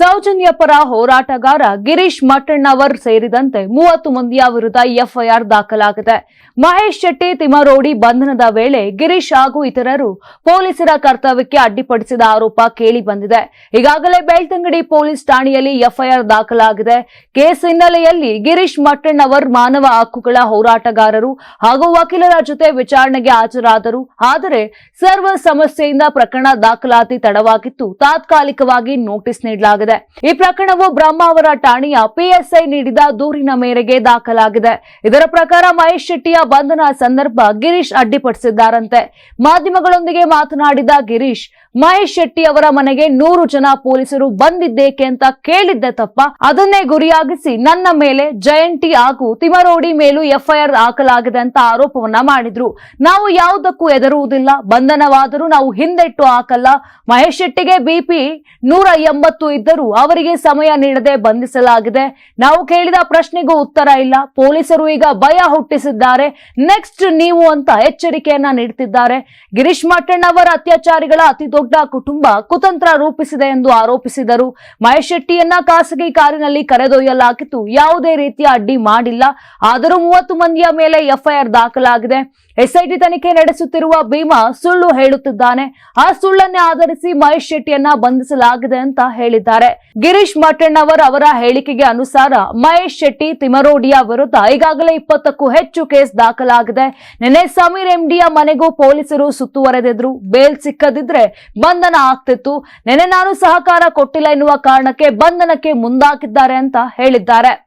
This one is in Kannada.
ಸೌಜನ್ಯ ಪರ ಹೋರಾಟಗಾರ ಗಿರೀಶ್ ಮಟ್ಟಣ್ಣವರ್ ಸೇರಿದಂತೆ ಮೂವತ್ತು ಮಂದಿಯ ವಿರುದ್ಧ ಎಫ್ಐಆರ್ ದಾಖಲಾಗಿದೆ. ಮಹೇಶ್ ಶೆಟ್ಟಿ ತಿಮರೋಡಿ ಬಂಧನದ ವೇಳೆ ಗಿರೀಶ್ ಹಾಗೂ ಇತರರು ಪೊಲೀಸರ ಕರ್ತವ್ಯಕ್ಕೆ ಅಡ್ಡಿಪಡಿಸಿದ ಆರೋಪ ಕೇಳಿ ಬಂದಿದೆ. ಈಗಾಗಲೇ ಬೆಳ್ತಂಗಡಿ ಪೊಲೀಸ್ ಠಾಣೆಯಲ್ಲಿ ಎಫ್ಐಆರ್ ದಾಖಲಾಗಿದೆ. ಕೇಸ್ ಹಿನ್ನೆಲೆಯಲ್ಲಿ ಗಿರೀಶ್ ಮಟ್ಟಣ್ಣವರ್ ಮಾನವ ಹಕ್ಕುಗಳ ಹೋರಾಟಗಾರರು ಹಾಗೂ ವಕೀಲರ ಜೊತೆ ವಿಚಾರಣೆಗೆ ಹಾಜರಾದರು. ಆದರೆ ಸರ್ವ ಸಮಸ್ಯೆಯಿಂದ ಪ್ರಕರಣ ದಾಖಲಾತಿ ತಡವಾಗಿತ್ತು. ತಾತ್ಕಾಲಿಕವಾಗಿ ನೋಟಿಸ್ ನೀಡಲಾಗಿದೆ. ಈ ಪ್ರಕರಣವು ಬ್ರಹ್ಮಾವರ ಠಾಣೆಯ ಪಿಎಸ್ಐ ನೀಡಿದ ದೂರಿನ ಮೇರೆಗೆ ದಾಖಲಾಗಿದೆ. ಇದರ ಪ್ರಕಾರ ಮಹೇಶ್ ಶೆಟ್ಟಿಯ ಬಂಧನ ಸಂದರ್ಭ ಗಿರೀಶ್ ಅಡ್ಡಿಪಡಿಸಿದ್ದಾರಂತೆ. ಮಾಧ್ಯಮಗಳೊಂದಿಗೆ ಮಾತನಾಡಿದ ಗಿರೀಶ್, ಮಹೇಶ್ ಶೆಟ್ಟಿ ಅವರ ಮನೆಗೆ ನೂರು ಜನ ಪೊಲೀಸರು ಬಂದಿದ್ದೇಕೆ ಅಂತ ಕೇಳಿದ್ದೆ ತಪ್ಪ. ಅದನ್ನೇ ಗುರಿಯಾಗಿಸಿ ನನ್ನ ಮೇಲೆ ಜಯಂತಿ ಹಾಗೂ ತಿಮರೋಡಿ ಮೇಲೂ ಎಫ್ಐಆರ್ ಹಾಕಲಾಗಿದೆ ಅಂತ ಆರೋಪವನ್ನ ಮಾಡಿದ್ರು. ನಾವು ಯಾವುದಕ್ಕೂ ಎದರುವುದಿಲ್ಲ ಬಂಧನವಾದರೂ ನಾವು ಹಿಂದೆಟ್ಟು ಹಾಕಲ್ಲ. ಮಹೇಶ್ ಶೆಟ್ಟಿಗೆ ಬಿಪಿ ನೂರ ಎಂಬತ್ತು ಇದ್ದರೂ ಅವರಿಗೆ ಸಮಯ ನೀಡದೆ ಬಂಧಿಸಲಾಗಿದೆ. ನಾವು ಕೇಳಿದ ಪ್ರಶ್ನೆಗೂ ಉತ್ತರ ಇಲ್ಲ. ಪೊಲೀಸರು ಈಗ ಭಯ ಹುಟ್ಟಿಸಿದ್ದಾರೆ. ನೆಕ್ಸ್ಟ್ ನೀವು ಅಂತ ಎಚ್ಚರಿಕೆಯನ್ನ ನೀಡುತ್ತಿದ್ದಾರೆ ಗಿರೀಶ್ ಮಟ್ಟಣ್ಣವರ ಅತ್ಯಾಚಾರಿಗಳ ಅತಿ ದೊಡ್ಡ ಕುಟುಂಬ ಕುತಂತ್ರ ರೂಪಿಸಿದೆ ಎಂದು ಆರೋಪಿಸಿದರು. ಮಹೇಶ್ ಶೆಟ್ಟಿಯನ್ನ ಖಾಸಗಿ ಕಾರಿನಲ್ಲಿ ಕರೆದೊಯ್ಯಲಾಗಿತ್ತು. ಯಾವುದೇ ರೀತಿಯ ಅಡ್ಡಿ ಮಾಡಿಲ್ಲ. ಆದರೂ ಮೂವತ್ತು ಮಂದಿಯ ಮೇಲೆ ಎಫ್ಐಆರ್ ದಾಖಲಾಗಿದೆ. ಎಸ್ಐಟಿ ತನಿಖೆ ನಡೆಸುತ್ತಿರುವ ಭೀಮಾ ಸುಳ್ಳು ಹೇಳುತ್ತಿದ್ದಾನೆ. ಆ ಸುಳ್ಳನ್ನೇ ಆಧರಿಸಿ ಮಹೇಶ್ ಶೆಟ್ಟಿಯನ್ನ ಬಂಧಿಸಲಾಗಿದೆ ಅಂತ ಹೇಳಿದ್ದಾರೆ. ಗಿರೀಶ್ ಮಠಣ್ಣವರ್ ಅವರ ಹೇಳಿಕೆಗೆ ಅನುಸಾರ ಮಹೇಶ್ ಶೆಟ್ಟಿ ತಿಮರೋಡಿಯಾ ವಿರುದ್ಧ ಈಗಾಗಲೇ ಇಪ್ಪತ್ತಕ್ಕೂ ಹೆಚ್ಚು ಕೇಸ್ ದಾಖಲಾಗಿದೆ. ನಿನ್ನೆ ಸಮೀರ್ ಎಂಡಿಯ ಮನೆಗೂ ಪೊಲೀಸರು ಸುತ್ತುವರೆದಿದ್ರು. ಬೇಲ್ ಸಿಕ್ಕದಿದ್ರೆ ಬಂಧನ ಆಗ್ತಿತ್ತು. ನಿನ್ನೆ ನಾನು ಸಹಕಾರ ಕೊಟ್ಟಿಲ್ಲ ಎನ್ನುವ ಕಾರಣಕ್ಕೆ ಬಂಧನಕ್ಕೆ ಮುಂದಾಕಿದ್ದಾರೆ ಅಂತ ಹೇಳಿದ್ದಾರೆ.